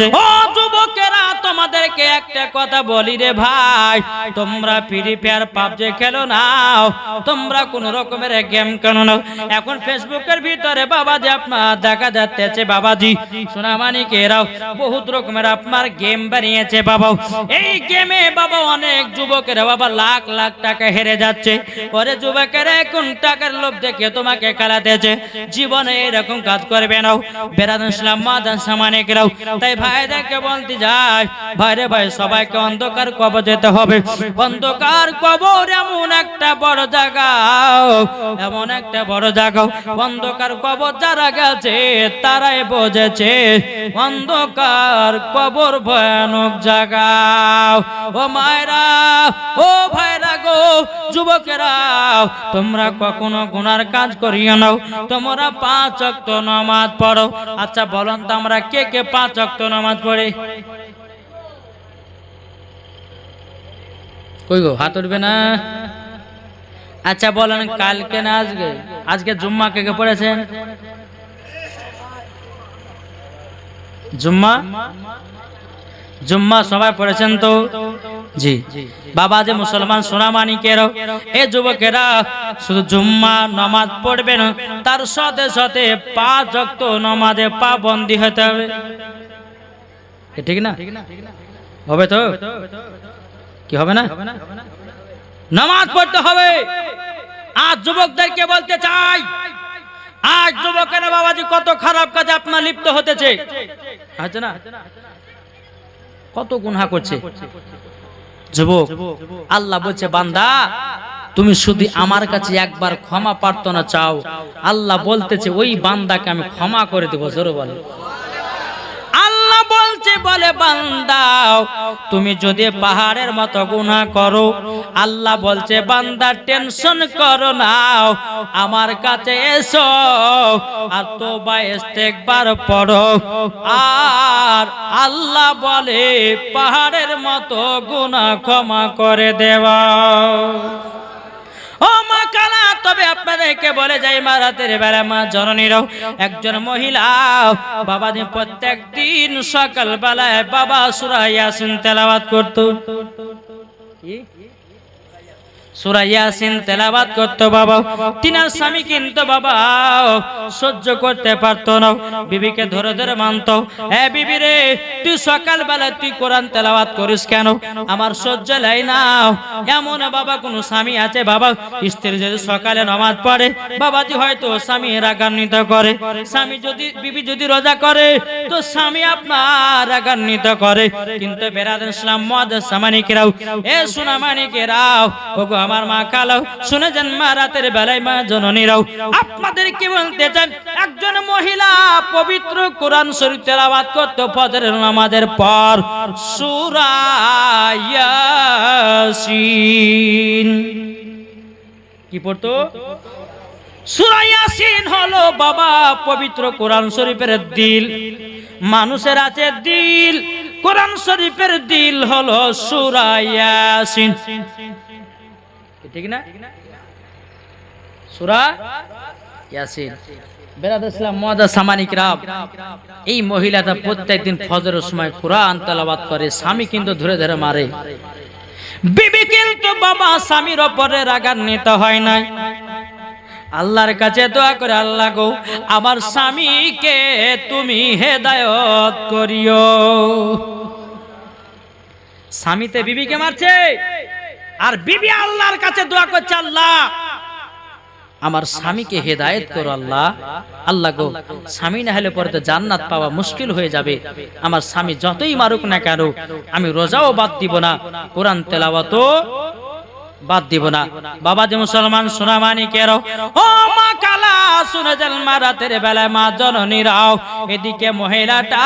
ও যুবকেরা তোমাদেরকে একটা কথা বলি রে ভাই। তোমরা ফ্রি ফায়ার পাবজি খেলো নাও তোমরা কোন রকমের গেম কেন নাও এখন ফেসবুকের ভিতরে বাবাজি আপনার দেখা যাচ্ছে বাবাজি। সোনামানিকেরাও বহুত রকমের আপনার গেম বানিয়েছে বাবা এই গেমে বাবা অনেক যুবকেরা বাবা লাখ লাখ টাকা হেরে যাচ্ছে। পরে যুবকেরা এখন টাকার লোভ দেখে তোমাকে খেলাতেছে জীবনে এরকম কাজ করবে নাও বেড়াদ ইসলাম মাদান সামানে গেলাও তাই ভাই দেখে বলতে যাই ভাইরে ভাই, সবাইকে অন্ধকার কবর যেতে হবে। অন্ধকার কবর এমন একটা বড় জায়গা এমন একটা বড় জায়গা অন্ধকার কবর যারা গেছে, তারাই বোঝেছে, অন্ধকার কবর ভয়ানক জায়গা ও মায়েরা, ও ভাইরা গো, যুবকেরা, তোমরা কখনো গুনার কাজ করিও নাও তোমরা পাঁচ অক্ত নামাজ পড়ো। আচ্ছা বলুন তো আমরা কে কে পাঁচ অক্ত নামাজ পড়ি? কই গো হাত উঠবে না? আচ্ছা বলেন কালকে না আজকে? আজকে জুম্মা কে কে পড়েছেন? জুম্মা? জুম্মা সবাই পড়েছেন তো? জি। বাবা যে মুসলমান সোনামানিকের এ যুবকেরা শুধু জুম্মা নামাজ পড়বে না তার সাথে সাথে পাঁচ অক্ত নামাজে পা বন্দি হতে হবে। ঠিক না। হবে তো? কি হবে না? নামাজ পড়তে হবে। আজ যুবকদেরকে বলতে চাই, আজ যুবকেরা বাবাজি কত খারাপ কাজে আপনার লিপ্ত হতেছে। আছে না? কত গুনহা করছে। যুবক, আল্লাহ বলছে, বান্দা, তুমি শুধু আমার কাছে একবার ক্ষমা প্রার্থনা চাও। আল্লাহ বলতেছে, ওই বান্দাকে আমি ক্ষমা করে দেবো, জোরে বলে বলে, বান্দাও, তুমি যদি পাহাড়ের মতো গুনাহ করো, আল্লাহ বলছে বান্দা টেনশন করো নাও আমার কাছে এসো আর তোবা ইস্তেগবার পড়ো। আর আল্লাহ বলে, পাহাড়ের মতো গুনাহ ক্ষমা করে দেওয়া। ও মা কালা, তবে আপনাদেরকে বলে যাই, মা রাতের বেলা মা জননীরাও একজন মহিলা। প্রত্যেক দিন সকাল বেলায় বাবা সুরাইয়া সিন তেলাওয়াত করতো। করতো বাবা। তিনার স্বামী কিন্তু বাবা, সহ্য করতে পারতো না। বিবিকে ধরে ধরে বিবি রে, তুই কোরআন করিস কেন? আমার সহ্য লাই না। এমন বাবা কোন স্বামী আছে বাবা? স্ত্রী যদি সকালে নামাজ পড়ে, বাবাজি হয়তো স্বামী রাগান্বিত করে। স্বামী যদি, বিবি যদি রোজা করে, তো স্বামী আপনার রাগান্বিত করে। কিন্তু বেরাদ ইসলাম মদ সামানিকেরাও, এ সোনামানিকেরাও ওগো আমার মা কালাও, শুনে যান মা রাতের বেলায় মা জননীরাও। আপনাদেরকে বলতে চান একজন মহিলা পবিত্র কোরআন শরীফ তেলাওয়াত করতে ফজরের নামাজের পর। সূরা ইয়াসিন। কি পড়তো? সুরায়াসিন হলো বাবা পবিত্র কোরআন শরীফের দিল। মানুষের আছে দিল, কোরআন শরীফের দিল হলো সূরা ইয়াসিন। ঠিক না? সূরা ইয়াসিন। এই মহিলাটা প্রত্যেকদিন ফজরের সময় কোরআন তেলাওয়াত করে, স্বামী কিন্তু ধরে ধরে মারে। বিবি কিন্তু বাবা স্বামীর ওপরে রাগান্বিত হয় নাই। আল্লাহর কাছে দোয়া করে, আল্লাহ গো, আমার স্বামীকে তুমি হেদায়ত করিও। স্বামীতে বিবিকে মারছে? আর বিবি আল্লাহর কাছে দোয়া করছে, আল্লাহ, আমার স্বামীকে হেদায়েত করো, আল্লাহ। আল্লাহ গো, স্বামী না হলে পরে তো জান্নাত পাওয়া মুশকিল হয়ে যাবে। আমার স্বামী যতই মারুক না কেন, আমি রোজাও বাদ দিব না। কোরআন তেলাওয়াতও বাদ দিব না। বাবা যে মুসলমান সোনামানি কেরো? ও মা কালা শুনে যান মা রাতের বেলায় মা জননীরাও এদিকে মহিলাটা,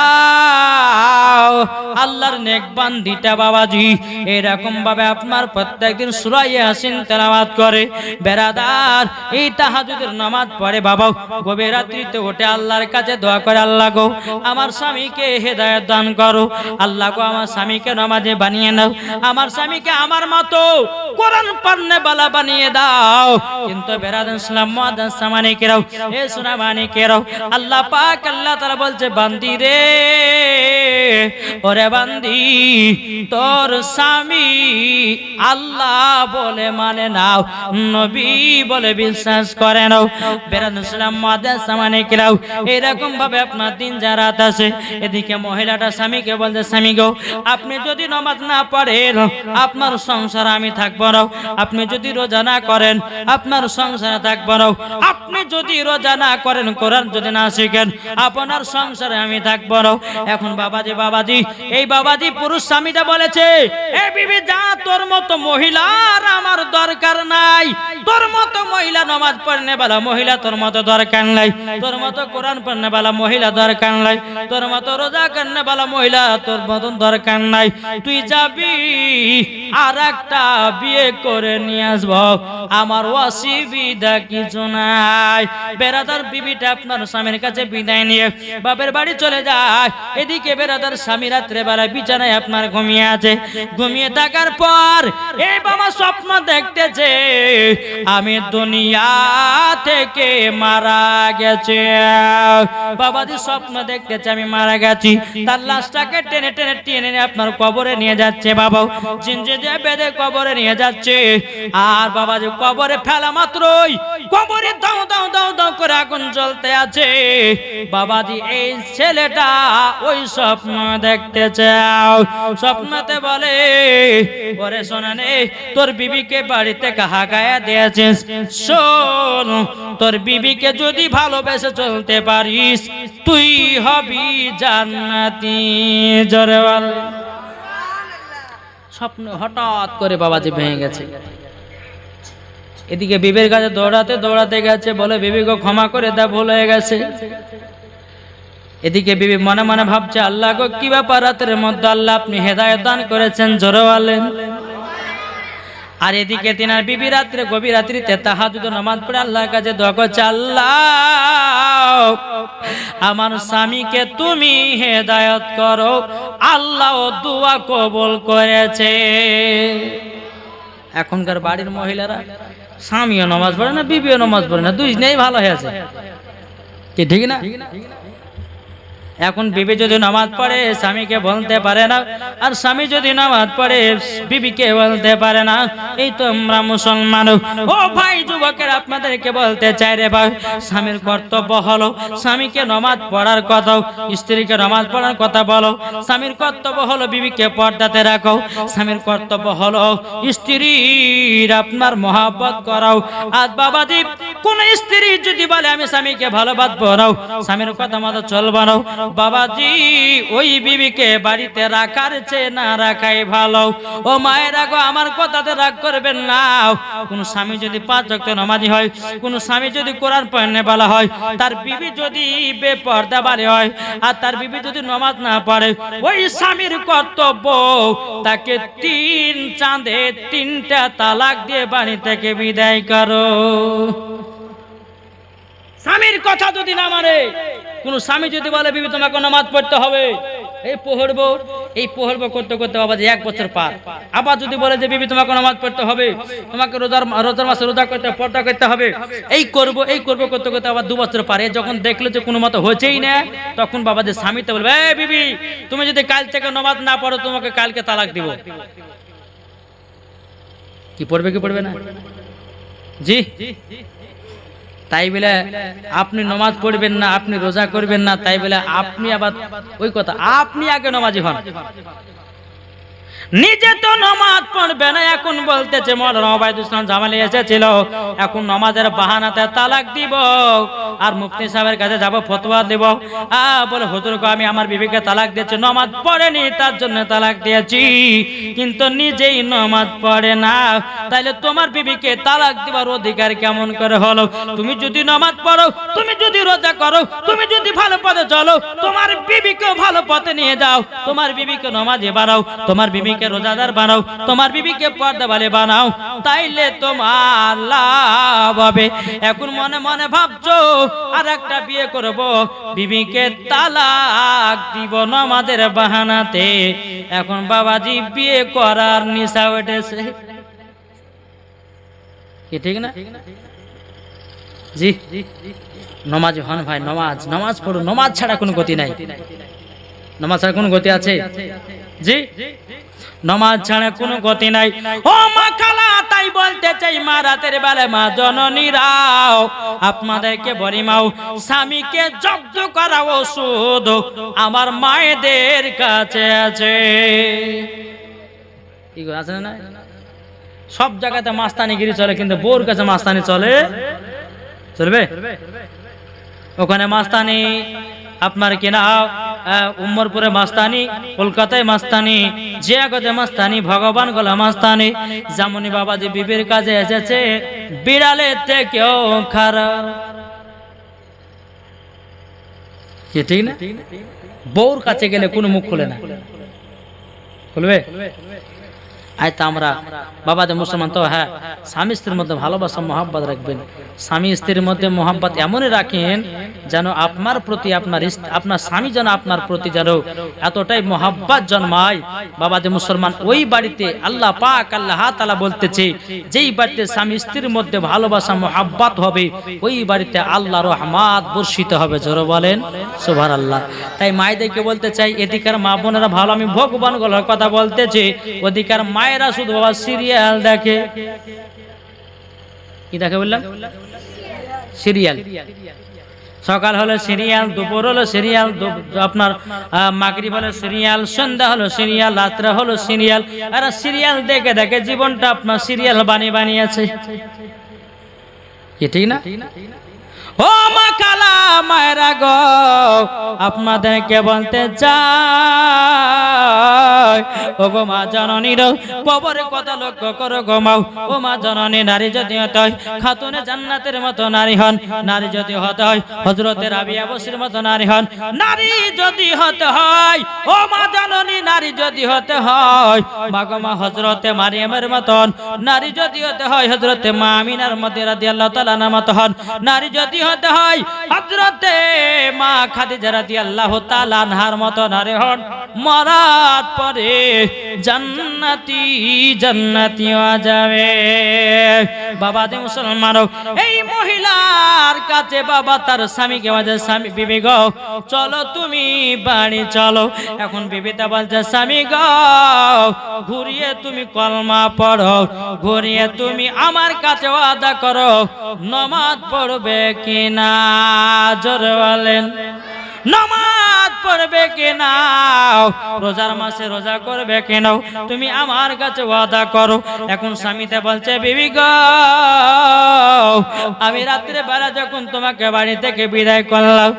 আল্লাহর নেক বান্দিটা বাবাজি এরকম ভাবে আপনার প্রত্যেকদিন সুরাই হাসিন তেলাওয়াত করে। বেড়াদার এই তাহাজুদের নামাজ পড়ে বাবা গভীর রাত্রিতে ওঠে আল্লাহর কাছে দোয়া করে, আল্লাহ গো, আমার স্বামীকে হেদায়ত দান করো। আল্লাহ গো, আমার স্বামীকে নামাজে বানিয়ে নাও। আমার স্বামীকে আমার মতো কোরআন পান্নে বালা বানিয়ে দাও। কিন্তু বেরাদান ইসলাম মাদান সামানি কেরাও এ কেরাও, আল্লাহ পাক, আল্লাহ তাআলা বলছে, বান্দি রে, ওরে বান্দি, তোর স্বামী আল্লাহ বলে মানে নাও নবী বলে বিশ্বাস করে নাও বেরাদ ইসলাম মাদ্রাসা মানে কিরাও এরকম ভাবে আপনার দিন যা রাত আছে, এদিকে মহিলাটা স্বামীকে বলতে স্বামী গো, আপনি যদি নমাজ না পড়েন, আপনার সংসার আমি থাকব না। আপনি যদি রোজা না করেন, আপনার সংসারে থাকব না। আপনি যদি রোজা না করেন, কোরআন যদি না শিখেন, আপনার সংসারে আমি থাকব না। এখন বাবাজি বাবাজি, এই বাবাজি পুরুষ স্বামীটা বলেছে, এ বিবি, যা তোর মতো মহিলার আমার দরকার নাই। তোর মতো মহিলা নমাজ পড়নে বালা মহিলা তোর মতো দরকার নাই। তোর মতো কোরআন পড়নে বালা মহিলা দরকার নাই। তোর মতো রোজা করনে বালা মহিলা তোর মতন দরকার নাই। তুই যাবি আর একটা বিয়ে করে নিয়ে আসব। আমার অসুবিধা কিছু নাই। বেড়াদার বিবিটা আপনার স্বামীর কাছে বিদায় নিয়ে বাপের বাড়ি চলে যায়। এদিকে বেড়াদার স্বামী রাত্রে বেলা বিছানায় আপনার ঘুমিয়ে আছে। ঘুমিয়ে থাকার পর এই বাবা স্বপ্ন দেখতেছে, আমি দুনিয়া থেকে মারা গেছে। বাবাজি স্বপ্ন দেখতেছে, আমি মারা গেছি। তার লাশটাকে টেনে টেনে টেনে আপনার কবরে নিয়ে যাচ্ছে বাবা জিনজে দিয়ে বেঁধে কবরে নিয়ে যাচ্ছে। আর বাবাজি কবরে ফেলা মাত্রই কবরে দাও দাও দাও দাও করে আগুন জ্বলতে আছে। বাবাজি, এই ছেলেটা ওই স্বপ্ন দেখতে চাও। স্বপ্নতে বলে পরে শোনা নে তোর বিবিকে বাড়িতে কাহা গায়া দিয়েছিস। শোন, তোর বিবিকে যদি ভালোবেসে চলতে পারিস, তুই হবি জান্নাতি জোরে বল স্বপ্ন হঠাৎ করে বাবাজি ভেঙে গেছে। এদিকে বিবের কাছে দৌড়াতে দৌড়াতে গেছে, বলে, বিবি গো, ক্ষমা করে দা ভুল হয়ে গেছে। এদিকে বিবি মনে মনে ভাবছে, আল্লাহ গো, কি ব্যাপার রাতের মধ্যে আল্লাহ আপনি হেদায়ত দান করেছেন, জোরে বলেন। আর এদিকে তিনার বিবি রাত্রে গভীর রাত্রিতে তাহাজুদ নামাজ পড়ে আল্লাহর কাছে দোয়া করছে আল্লাহ আমার স্বামীকে তুমি হেদায়ত করো। আল্লাহ দোয়া কবুল করেছে। এখনকার বাড়ির মহিলারা স্বামীও নামাজ পড়ে না বিবিও নামাজ পড়ে না দুই নেই ভালো হয়েছে। কি ঠিক না। এখন বিবি যদি নামাজ পড়ে, স্বামীকে বলতে পারে না। আর স্বামী যদি নামাজ পড়ে, বিবিকে বলতে পারে না। এই তো আমরা মুসলমান। ও ভাই, যুবকের আপনাদেরকে বলতে চাই রে ভাই, স্বামীর কর্তব্য হলো স্বামীকে নামাজ পড়ার কথা, স্ত্রীকে নামাজ পড়ার কথা বলো। স্বামীর কর্তব্য হলো বিবিকে পর্দাতে রাখো। স্বামীর কর্তব্য হলো স্ত্রীর আপনার মহাব্বত করাও। আর বাবাজি, কোন স্ত্রী যদি বলে, আমি স্বামীকে ভালোবাসবো নাও স্বামীর কথা মতো চলবো নাও বাবাজি, ওই বিবিকে বাড়িতে রাখার চেয়ে না রাখাই ভালো। ও মায়ের গো, আমার কথাতে রাগ করবেন না। কোন স্বামী যদি পাঁচ রক্ত নামাজি হয়, কোন স্বামী যদি কোরআন পড়নে বলা হয়, তার বিবি যদি বেপর্দা বাড়ি হয়, আর তার বিবি যদি নামাজ না পড়ে, ওই স্বামীর কর্তব্য তাকে তিন চাঁদে তিনটা তালাক দিয়ে বাড়ি থেকে বিদায় করো। স্বামীর কথা যদি না মানে কোন স্বামী যদি বলে, বিবি, তোমাকে নামাজ পড়তে হবে। এই পড়ব এই পড়ব করতে করতে বাবা যে এক বছর পার। আবার যদি বলে যে, বিবি, তোমাকে নামাজ পড়তে হবে, তোমাকে রোজার রোজার মাসে রোজা করতে, পর্দা করতে হবে। এই করব এই করব করতে করতে আবার দু বছর পারে। যখন দেখল যে কোনো মতো হচ্ছেই না, তখন বাবা যে স্বামীতে বলবে এই বিবি, তুমি যদি কাল থেকে নামাজ না পড়ো, তোমাকে কালকে তালাক দিব। কি পড়বে কি পড়বে না? জি। তাই বলে আপনি নমাজ পড়বেন না, আপনি রোজা করবেন না, তাই বলে আপনি আবার ওই কথা, আপনি আগে নমাজি হন। নিজে তো নমাজ পড়বে না, এখন বলতেছে, মৌলানা ওবায়দুল ইসলাম জামালি এসেছিল। এখন নমাজের বাহানাতে তালাক দিব আর মুফতি সাহেবের কাছে যাব, ফতোয়া দেব। আ, বলে হুজুরকে আমি আমার বিবিকে তালাক দিয়েছি, নমাজ পড়েনি, তার জন্য তালাক দিয়েছি। কিন্তু নিজেই নমাজ পড়ে না। তাইলে তোমার বিবিকে তালাক দিবার অধিকার কেমন করে হলো? তুমি যদি নমাজ পড়ো, তুমি যদি রোজা করো, তুমি যদি ভালো পথে চলো, তোমার বিবিকে ভালো পথে নিয়ে যাও। তোমার বিবিকে নমাজে বানাও তোমার বিবিকে রোজাদার বানাও, তোমার বিবিকে পর্দা বালে বানাও, তাইলে তোমার লাভ হবে। এখন মনে মনে ভাবছ আর একটা বিয়ে করব, বিবিকে তালাক দিব নমাজের বাহানাতে। এখন বাবাজি বিয়ে করার নিশা উঠেছে। কি, ঠিক না? জি নমাজ হন ভাই, নমাজ নমাজ পড়ো নমাজ ছাড়া কোনো গতি নাই। নামাজ ছাড়া কোনো গতি আছে? জি? নমাজ ছাড়া কোনো গতি নাই। ও মা খালা তাই বলতে চাই, মা রাতের বেলা মা জননীরাও, আপনাদেরকে বলি মাও স্বামীকে জব্দ করা ওষুধ আমার মায়েদের কাছে আছে। কি আছে না সব জায়গাতে মাস্তানি গিরি চলে, কিন্তু বোর কাছে মাস্তানি চলে? চলবে? ওখানে মাস্তানি আপনার কিনা আহ, উম্মরপুরে মাস্তানি কলকাতায় মাস্তানি জিয়াগতে মাস্তানি ভগবান গলা মাস্তানি যেমনি বাবাজি বিবির কাজে এসেছে বিড়ালের থেকেও খারাপ। কি না? বউর কাছে গেলে কোনো মুখ খুলে না। খুলবে? আয় তা আমরা। বাবাদের মুসলমান, তো হ্যাঁ স্বামী স্ত্রীর মধ্যে ভালোবাসা, মহাব্বত রাখবেন। স্বামী স্ত্রীর মধ্যে মহাব্বত এমনই রাখেন যেন আপনার প্রতি, আপনার আপনার স্বামী যেন আপনার প্রতি যেন এতটাই মহাব্বত জন্মায়। বাবাদের মুসলমান, ওই বাড়িতে আল্লাহ পাক, আল্লাহ তালা বলতেছে, যেই বাড়িতে স্বামী স্ত্রীর মধ্যে ভালোবাসা, মহাব্বত হবে, ওই বাড়িতে আল্লাহ রহমাত বর্ষিত হবে। জোরো বলেন সুভার আল্লাহ তাই মায়েদেরকে বলতে চাই, এদিকার মা বোনেরা ভালো, আমি ভগবান গলার কথা বলতেছি, ওদিকার মায়েরা শুধু বাবা সিরিয়াল দেখে। কি দেখে বললাম? সিরিয়াল। সকাল হলো সিরিয়াল দুপুর হলো সিরিয়াল আপনার আহ, মাগরিব হলো সিরিয়াল সন্ধ্যা হলো সিরিয়াল রাত্রে হলো সিরিয়াল। আর সিরিয়াল দেখে দেখে জীবনটা আপনার সিরিয়াল বানিয়ে বানিয়েছে। কি ঠিক না? ও মা কালা মায়েরা গো, আপনাদেরকে বলতে চাই। ও গো মা জননীর কবরের কথা লক্ষ্য করো গো মাও ও মা জননী, নারী যদি হতে হয়, খাতুনে জান্নাতের মতো নারী হন। নারী যদি হতে হয় হজরতের আবিয়া বসির মতো নারী হন। নারী যদি হতে হয়, ও মা জননী, নারী যদি হতে হয়, মা গো মা হজরতে মারিয়ামের মতন নারী যদি হতে হয় হজরতে মা আমিনার মধ্যে রাদি আল্লাহ তালা নামাত হন। নারী যদি হতে হয়। হজরতে মা খাদিজা রাদি আল্লাহ তালা নাহার মতো নারী হন। মরার পরে জান্নাতি জান্নাতি যাবে। বাবা যে মুসলমান এই মহিলার কাছে বাবা তার স্বামীকে বলছে, স্বামী, বিবি গো, চলো তুমি বাড়ি চলো। এখন বিবিতা বলছে, স্বামী গো, ঘুরিয়ে তুমি কলমা পড়ো, ঘুরিয়ে তুমি আমার কাছে ওয়াদা করো, নমাজ পড়বে কিনা জোর বলেন। নমাজ পড়বে কিনা রোজার মাসে রোজা করবে কেন তুমি আমার কাছে ওয়াদা করো। এখন স্বামীতে বলছে, বিবি গো, আমি রাত্রে বেলা যখন তোমাকে বাড়ি থেকে বিদায় করলাম,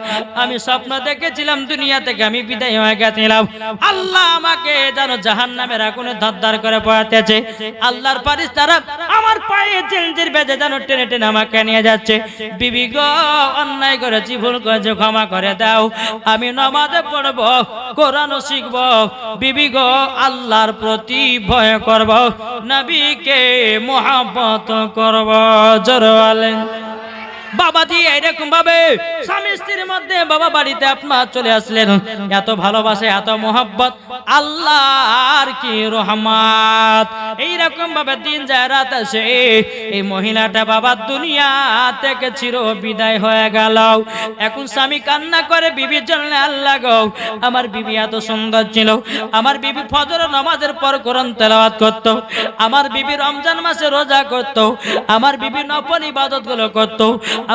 আমি স্বপ্ন দেখেছিলাম দুনিয়া থেকে আমি বিদায় হয়ে গেছিলাম। আল্লাহ আমাকে যেন জাহান নামের আগুনে ধরধার করে পড়াতেছে। আল্লাহর পারিস তারা আমার পায়ে জিলজির বেজে যেন টেনে টেনে আমাকে নিয়ে যাচ্ছে। বিবি গো, অন্যায় করেছি, ভুল করেছি, ক্ষমা করে দাও। আমি নামাজে পড়ব কোরআন শিখব বিবি গো আল্লাহর প্রতি ভয় করব নবীকে মোহাম্মত করব জোর বাবা দিয়ে এরকম ভাবে স্বামী স্ত্রীর মধ্যে বাবা বাড়িতে আপনার চলে আসলেন। এত ভালোবাসে, এত মোহাব্বত, আল্লাহর কি রহমাত? এইরকম ভাবে দিন যায়, রাত আসে। এই মহিলাটা বাবা দুনিয়া থেকে চির বিদায় হয়ে গেল। এখন স্বামী কান্না করে, বিবির জন্য আল্লাহ গো, আমার বিবি এত সুন্দর ছিল। আমার বিবি ফজর নামাজের পর কোরআন তেলাওয়াত করত। আমার বিবি রমজান মাসে রোজা করত। আমার বিবি নফল ইবাদতগুলো করত।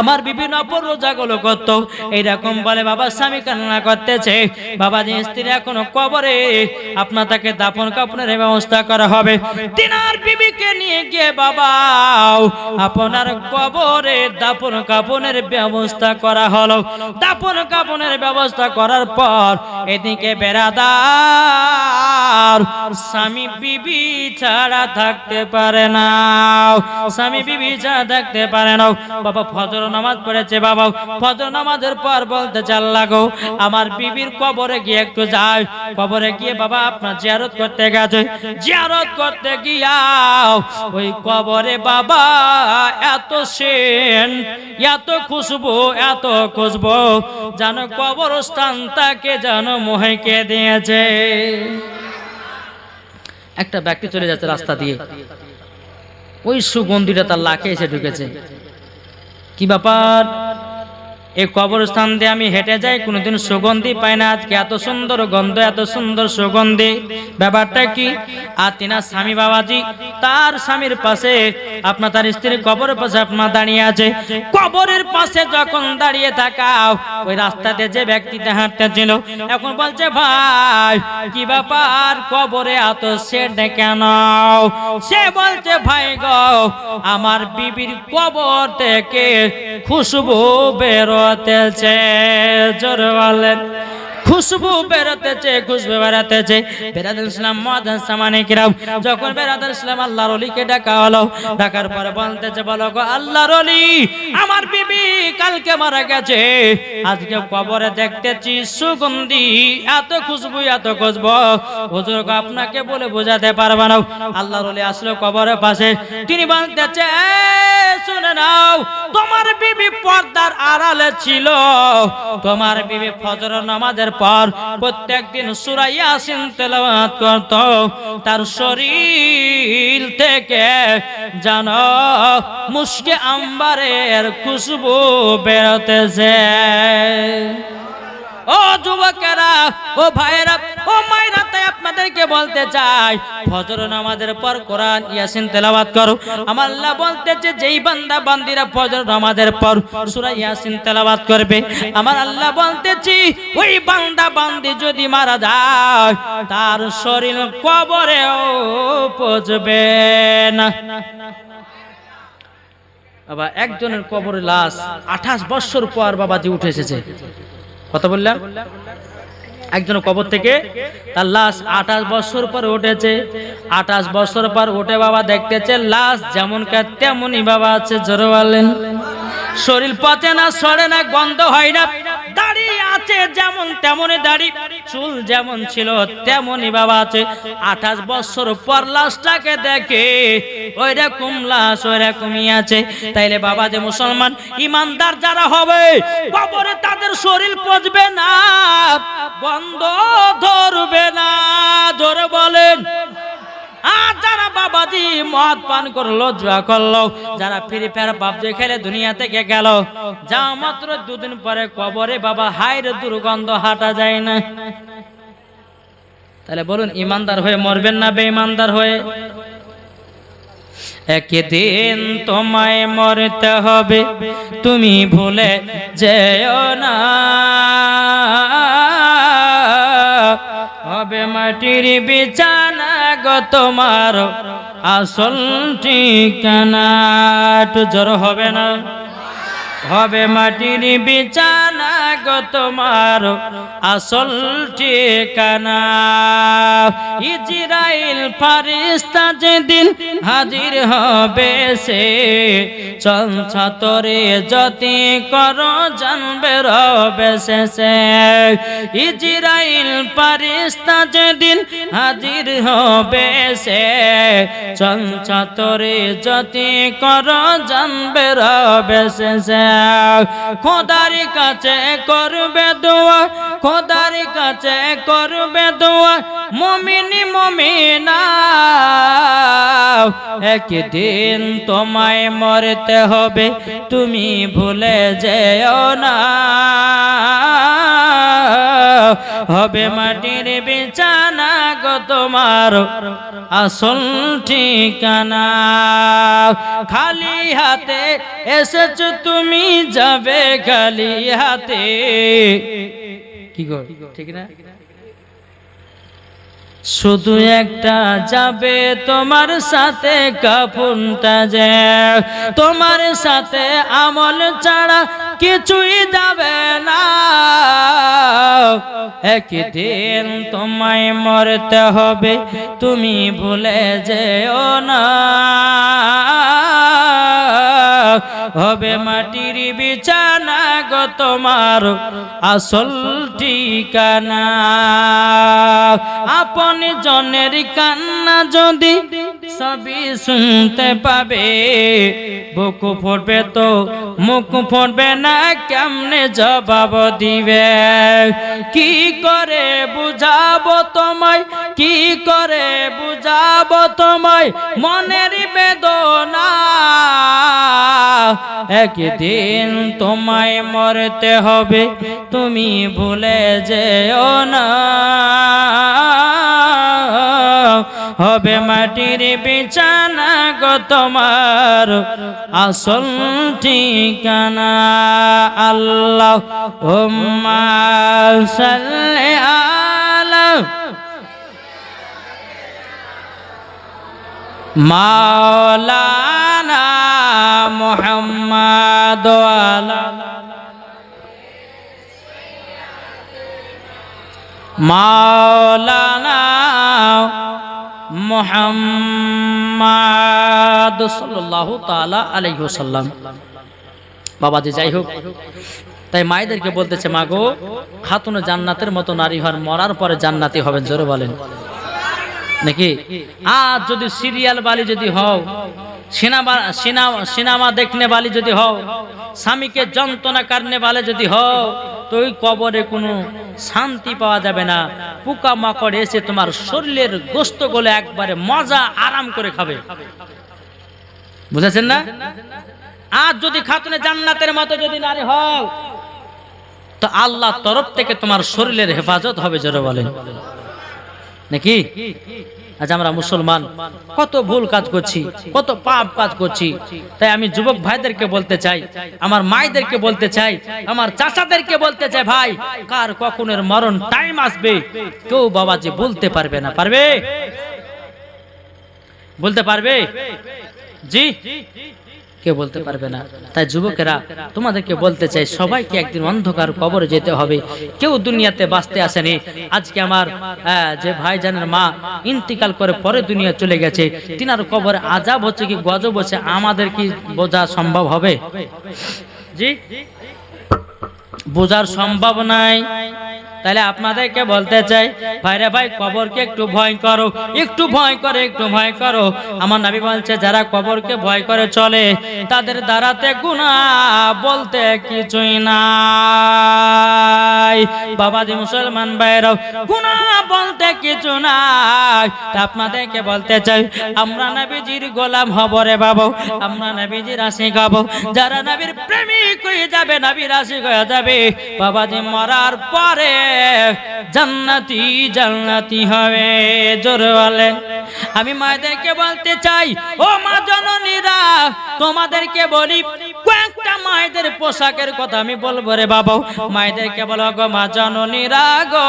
আমার বিভিন্ন নফল রোজা গুলো করত। এইরকম বলে বাবা স্বামী কান্না করতেছে। বাবা যে স্ত্রী এখনও কবরে। আপনা তাকে দাপন কাপনের ব্যবস্থা করা হবে। তিনার বিবিকে নিয়ে গিয়ে বাবা, আপনার কবরে দাপন কাপনের ব্যবস্থা করা হলো। দাপন কাপনের ব্যবস্থা করার পর এদিকে বেড়াদার স্বামী বিবি ছাড়া থাকতে পারে না। স্বামী বিবি ছাড়া থাকতে পারে না। বাবা ফজর নামাজ পড়েছে বাবা ফজর নামাজের পর বলতে চাল লাগো আমার বিবির কবরে গিয়ে একটু যাই কবরে গিয়ে বাবা আপনার জিয়ারত করতে গেছে। জিয়ারত করতে গিয়াও। ওই কবরে বাবা এত সেন, এত খুশবু এত খুশবু, যেন কবরস্থান তাকে যেন মোহেকে দিয়েছে। একটা ব্যক্তি চলে যাচ্ছে রাস্তা দিয়ে। ওই সুগন্ধিটা তার লাখে এসে ঢুকেছে। কি ব্যাপার? এই কবরস্থান দিয়ে আমি হেঁটে যাই, কোনোদিন সুগন্ধি পাই না আজকে। এত সুন্দর গন্ধ, এত সুন্দর সুগন্ধি। ব্যাপারটা কি? আর তিনার স্বামী বাবাজি, তার স্বামীর পাশে আপনার তার স্ত্রীর কবরের পাশে আপনার দাঁড়িয়ে আছে। কবরের পাশে যখন দাঁড়িয়ে থাকাও ওই রাস্তাতে যে ব্যক্তিটা হাঁটতেছিল, এখন বলছে, ভাই, কি ব্যাপার? কবরে এত সেট কেন? সে বলছে, ভাই গো, আমার বিবির কবর থেকে খুশবু বেরোতেছে জোর বলেন খুশবু বেরোতেছে খুশবু বেরোতেছে বেরাদুল ইসলাম মহাদান সামানিকরাম যখন বেরাদুল ইসলাম আল্লাহর অলিকে ডাকা হলো। ডাকার পরে বলতেছে বলো গো আল্লাহর অলি আমার বিবি কালকে মারা গেছে। আজকে কবরে দেখতেছি সুগন্ধি এত খুশবু এত খুশবু। হুজুর আপনাকে বলে বোঝাতে পারব না। আল্লাহর অলি আসলো কবরের পাশে। তিনি বলতেছে "এই, শুনে নাও তোমার বিবি পর্দার আড়ালে ছিল। তোমার বিবি ফজর নামাজের পর প্রত্যেকদিন সূরা ইয়াসিন তেলাওয়াত করত। তার শরীর থেকে যেন মুশকে আম্বারের খুশবু বেরোতেছে। ও যুবকেরা, ও ভাইয়েরা, ও মায়েরা, তাই আপনাদেরকে বলতে চাই, ফজর নামাজের পর কোরআন, ইয়াসিন, তেলাওয়াত করো। আমার আল্লাহ বলতেছে, যেই বান্দা, বান্দিরা ফজর নামাজের পর সূরা ইয়াসিন, তেলাওয়াত করবে, আমার আল্লাহ বলতেছি, ওই বান্দা, বান্দি যদি মারা যায়, তার শরীর কবরেও পচবে না। বাবা, একজনের কবরে লাশ আঠাশ বছর পর বাবাজি উঠে এসেছে। কথা বললাম? একজন কবর থেকে তার লাশ আঠাশ বছর পর উঠেছে। আঠাশ বছর পর উঠে বাবা দেখতেছে, লাশ যেমন কে তেমনই বাবা আছে, জোরে বলেন। শরীর পচে না, সরে না, গন্ধ হয় না। দাড়ি আছে যেমন তেমনই দাড়ি, চুল যেমন ছিল তেমনই বাবা আছে। আঠাশ বছর পর লাশটাকে দেখে ওই রকম লাশ ওই রকমই আছে। তাইলে বাবা যে মুসলমান, ইমানদার যারা হবে, কবরে তাদের শরীর পচবে না বন্ধ ধরবে না। বাবাজি মদ পান করল, জুয়া করল, যারা ফ্রি ফায়ার পাবজি খেলে দুনিয়া থেকে গেল। যা মাত্র দুদিন পরে কবরে বাবা হাইর দুর্গন্ধ হাঁটা যায় না। তাহলে বলুন, ইমানদার হয়ে মরবেন না বেঈমানদার হয়ে? একদিন তোমায় মরতে হবে, তুমি ভুলে যেও না। হবে মাটির বিছানা তোমার আসল ঠিকানা একটু জ্বর হবে না? হবে মাটির বিছানা গো তোমার। আসল ঠিকানা। ইজরাইল ফারিস্তা যেদিন হাজির হবে সে। চঞ্চতরে যতি কর, জানবে রবে শেষে। ইজরাইল ফারিস্তা যেদিন হাজির হবে সে। চঞ্চতরে যতি কর, জানবে রবে শেষে। খোদার কাছে করবে দোয়া, খোদার কাছে করবে দোয়া। মমিনি মমিনা একদিন তোমায় মরতে হবে, তুমি ভুলে যেও না। হবে মাটির বিছানা গো তোমার, আসল ঠিকানা। খালি হাতে এসেছ তুমি যাবে খালি হাতে। কি গো, ঠিক না? শুধু একটা যাবে তোমার সাথে কাপুনটা যে। তোমার সাথে আমল ছাড়া কিছুই যাবে না। একদিন তোমায় মরতে হবে, তুমি ভুলে যেও না। হবে মাটির বিছানা গো তোমার আসল ঠিকানা। আপন জনের কান্না যদি সবই শুনতে পাবে। বুক ফুটবে তো, মুখ ফুটবে না, কেমনে জবাব দিবে? কি করে বুঝাবো তোমায়, কি করে বুঝাবো তোমায়? মনের বেদনা। একদিন তোমায় মরতে হবে, তুমি ভুলে যেও না। হবে মাটির বিছানা গো তোমার আসল ঠিকানা। আল্লাহ হুম্মা সাল্লি মাওলানা মাওলানা মুহাম্মদ সাল্লাল্লাহু তাআলা আলাইহি ওয়াসাল্লাম। বাবাজি, যাই হোক। তাই মায়েদেরকে বলতেছে মাগো খাতুনে জান্নাতের মতো নারী হওয়ার মরার পরে জান্নাতি হবেন। জোরে বলেন। নাকি? আর যদি সিরিয়াল বালি যদি হও সিনেমা দেখনে বালি যদি হও, স্বামীকে যন্ত্রণা কারণে বালে যদি হও, তো ওই কবরে কোনো শান্তি পাওয়া যাবে না। পোকা মাকড় এসে তোমার শরীরের গোস্ত গলে একবারে মজা আরাম করে খাবে। বুঝেছেন না? আর যদি খাতুনে জান্নাতের মতো যদি নারী হও, তো আল্লাহ তরফ থেকে তোমার শরীরের হেফাজত হবে, জোরে বলেন। নাকি? আজ আমরা মুসলমান, কত ভুল কাজ করছি, কত পাপ কাজ করছি। তাই আমি যুবক ভাইদেরকে বলতে চাই, আমার মায়েদেরকে বলতে চাই, আমার চাচাদেরকে বলতে চাই, ভাই, কার কখনের মরণ টাইম আসবে, কেউ বাবা যে বলতে পারবে না, পারবে? বলতে পারবে? জি? কেউ বলতে পারবে না। তাই যুবকেরা, তোমাদেরকে বলতে চাই, সবাইকে একদিন অন্ধকার কবরে যেতে হবে। কেউ দুনিয়াতে বাঁচতে আসেনি। আজকে আমার যে ভাইজানের মা ইন্তিকাল করে পরে দুনিয়া চলে গেছে, তিনার কবরে আজাব হচ্ছে কি, গজব হচ্ছে, আমাদের কি বোঝা সম্ভব হবে? জি? বোঝার সম্ভব নাই। তাহলে আপনাদেরকে বলতে চাই, ভাইরা ভাই, কবরকে একটু ভয় করো, একটু ভয় করে, একটু ভয় করো। আমার নাবি বলছে, যারা কবরকে ভয় করে চলে, তাদের দ্বারাতে গুণা বলতে কিছুই নাই। বাবাজি মুসলমান ভাইরাও গুণা বলতে কিছু নাই। আপনাদেরকে বলতে চাই, আমরা নবীজির গোলাম হব রে বাবু, আমরা নবীজির আশিক হব। যারা নবীর প্রেমিক হয়ে যাবে, নবীর আশিক হয়ে যাবে, বাবাজি মরার পরে জান্নাতি জান্নাতি হবে। জোর বলেন। আমি মায়েদেরকে বলতে চাই, ও মা জননীরা, তোমাদেরকে বলি, কয়েকটা মায়েদের পোশাকের কথা আমি বলব রে বাবা। মায়েদেরকে বলো গো মা জননীরা গো,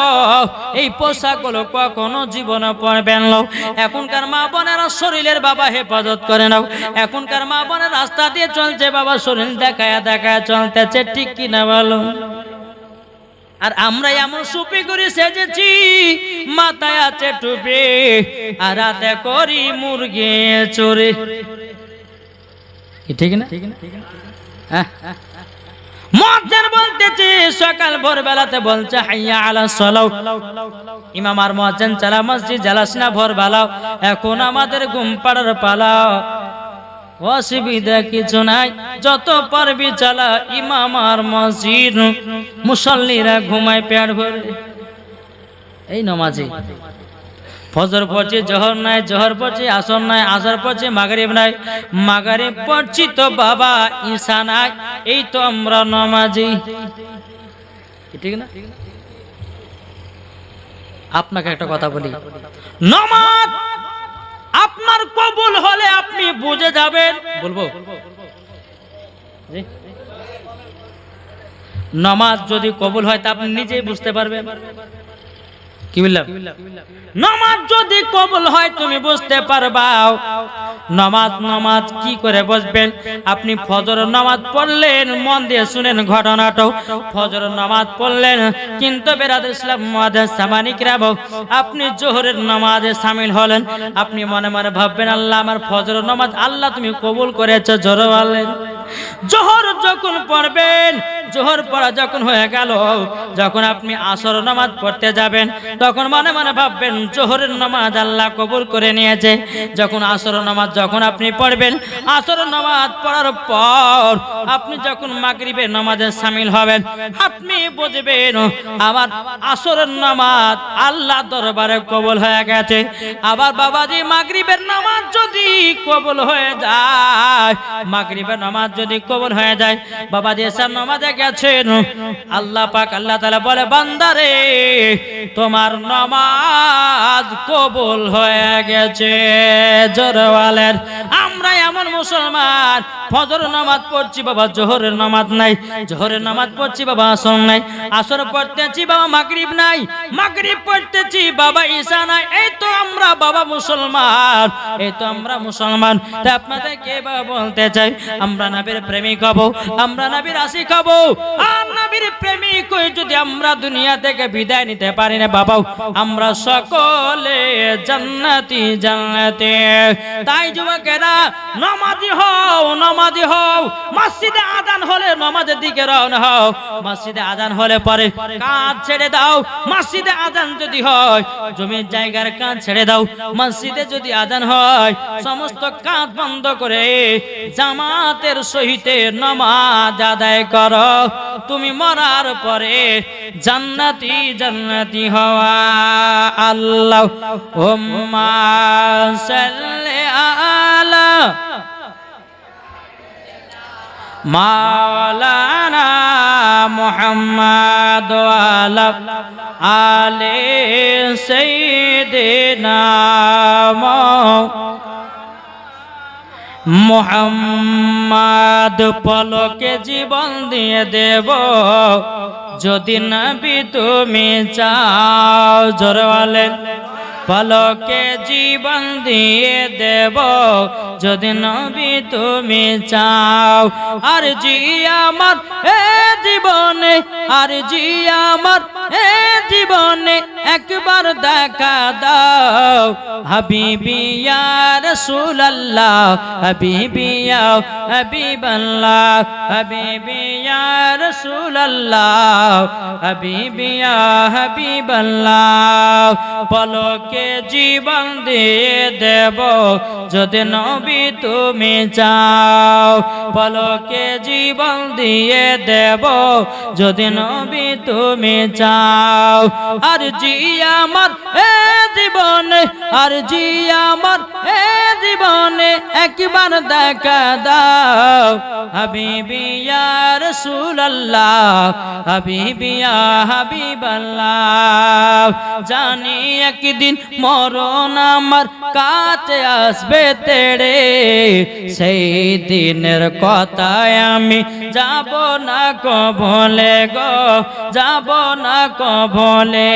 এই পোশাকগুলো কখনো জীবনে পড়বেন লো এখনকার মা বোনেরা শরীরের বাবা হেফাজত করে নাও। এখনকার মা বোনের রাস্তা দিয়ে চলছে, বাবা শরীর দেখায় দেখায় চলতেছে। ঠিক কিনা বলো আর আমরা এমন সুপি করে সেজেছি, মাথায় আছে টুপি, আর রাতে করি মুরগি চোরে। ঠিক না? হ্যাঁ। মজ্জান বলতেছে, সকাল ভোরবেলাতে বলছে, হাইয়া আলা সলাও ইমাম আর চালা মসজিদ না ভোরবেলাও, এখন আমাদের ঘুম পাড়ার পালাও। অসুবিধা কিছু নাই। যত পারবি চালা ইমাম আর মসজিদ। মুসল্লিরা ঘুমায় পেট ভরে। এই নমাজি। ফজর পড়ছে, জহর নাই, জহর পড়ছে, আসর নাই, আসর পড়ছে, মাগরিব নাই। মাগরিব পড়ছি তো বাবা, ঈশা নাই। এই তো আমরা নমাজি। ঠিক না? আপনাকে একটা কথা বলি। নমাজ আপনার কবুল হলে আপনি বুঝে যাবেন। বলব? নমাজ যদি কবুল হয় তা আপনি নিজেই বুঝতে পারবেন। নমাজ যদি কবুল হয়, তুমি বুঝতে পারবাও। নমাজ নমাজ কি করে বসবেন আপনি ফজর নামাজ পড়লেন, মন দিয়ে শুনেন ঘটনাটাও ফজর পড়লেন, কিন্তু আপনি জোহরের সামিল হলেন। আপনি মনে মনে ভাববেন, আল্লাহ আমার ফজর নামাজ, আল্লাহ তুমি কবুল করেছ, জোর জোহর যখন পড়বেন, জোহর পড়া যখন হয়ে গেল, যখন আপনি আসর নামাজ পড়তে যাবেন তখন মনে মনে ভাববেন, জোহরের নামাজ আল্লাহ কবুল করে নিয়েছে। যখন আসর নামাজ যখন আপনি পড়বেন আসর নামাজ পড়ার পর আপনি যখন মাগরিবের নামাজে সামিল হবেন, আপনি বুঝবেন, আমার আসরের নামাজ আল্লাহ দরবারে কবুল হয়ে গেছে। আবার বাবাজি, মাগরিবের নামাজ যদি কবুল হয়ে যায়, মাগরিবের নামাজ যদি কবুল হয়ে যায়, বাবাজি এসব নামাজে গেছেন। আল্লাহ পাক, আল্লাহ তাআলা বলে, বান্দারে, তোমার নামাজ কবুল হয়ে গেছে। জোরওয়ালের, আমরা এমন মুসলমান, ফজর নামাজ পড়ছি বাবা জোহরের নামাজ নাই জোহরের নামাজ পড়ছি বাবা, আসর নাই, আসর পড়তেছি বাবা, মাগরিব নাই, মাগরিব পড়তেছি বাবা, ঈশা নাই, এই তো আমরা বাবা মুসলমান, এই তো আমরা মুসলমান। তা আপনাদের কে বাবা বলতে চাই, আমরা নবীর প্রেমিক হব, আমরা নবীর আশিক হব, আর নবীর প্রেমিক আমরা দুনিয়া থেকে বিদায় নিতে পারি না বাবা আমরা সকলে জান্নাতি জান্নাতে। তাই যুবকেরা, নমাজি হও নমাজি হও। মসজিদে আজান হলে নমাজের দিকে রওনা হও। মসজিদে আজান হলে পরে কাজ ছেড়ে দাও। মসজিদে আজান যদি হয়, জমির জায়গার কাজ ছেড়ে দাও। মসজিদে যদি আজান হয়, সমস্ত কাজ বন্ধ করে জামাতের সহিতে নমাজ আদায় করো। তুমি মরার পরে জান্নাতি জান্নাতি হওয়া আল্লাহ। ওম্মা সাল্লি আলা মাওলানা মুহাম্মদ আলে সাইয়্যিদিনা মোহাম্মদ পলকে জীবন দিয়ে দেব। যদি নবী তুমি চাও, জোরওয়ালে, পলকে জীবন দিয়ে দেব। যদি নবী তুমি চাও, আর জি আমার এ জীবনে, আর জি আমার এ জীবনে একবার দেখা দাও হাবিবি ইয়া রাসূলুল্লাহ হাবিবি ইয়া হাবিবাল্লাহ হাবিবি ইয়া রাসূলুল্লাহ হাবিবি ইয়া হাবিবাল্লাহ পলকে জীবন দিয়ে দেব যদি নবী তুমি চাও পলকে জীবন দিয়ে দেব যদি নবী তুমি চাও আর জি আমার? এ জীবনে আর জি আমার এ জীবনে, একবার দেখা দাও। হাবিবি ইয়া রাসূলুল্লাহ, হাবিবি ইয়া হাবিবাল্লাহ। জানি একদিন মরণ আমার কাছে আসবে তেড়ে, সেই দিনের কথায় আমি যাব না কবলে গো, যাব না কবলে।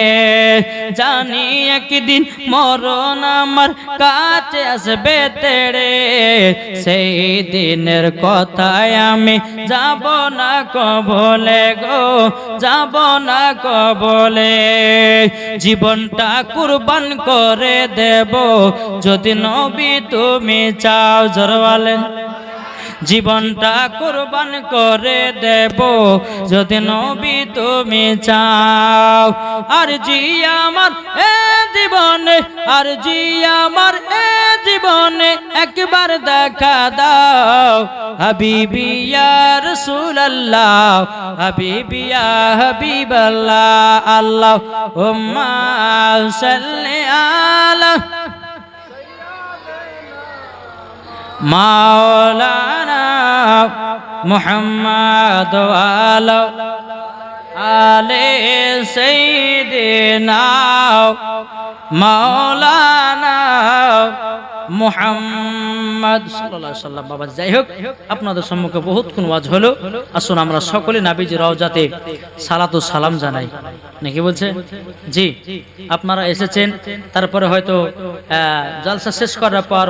জানি একদিন মরণ আমার কাছে আসবে তেড়ে। সেই দিনের কথায় আমি যাব না কবলে গো, যাব না কবলে। জীবনটা কুরবান করে দেব, যদি নবী তুমি চাও, জরওয়ালেন। জীবনটা কুরবান করে দেব। যদি নবী তুমি চাও, আর জি আমার এ জীবনে, আর জি আমার এ জীবনে একবার দেখা দাও। হাবিবি ইয়া রাসূলুল্লাহ, হাবিবি ইয়া হাবিবাল্লাহ আল্লাহ উম্মা সাল্লি আলা মাওলানা মুহাম্মদ ওয়ালা আলে সাইয়্যিদিনা মাওলানা মুহাম্মদ আলাইহি সাল্লাম বাবা, যাই হোক, আপনাদের সম্মুখে বহুত কোন ওয়াজ হলো। আসুন, আমরা সকলে নাবিজি রওজাতে সালাতু সালাম জানাই। নাকি বলছে? জি, আপনারা এসেছেন, তারপরে হয়তো জলসা শেষ করার পর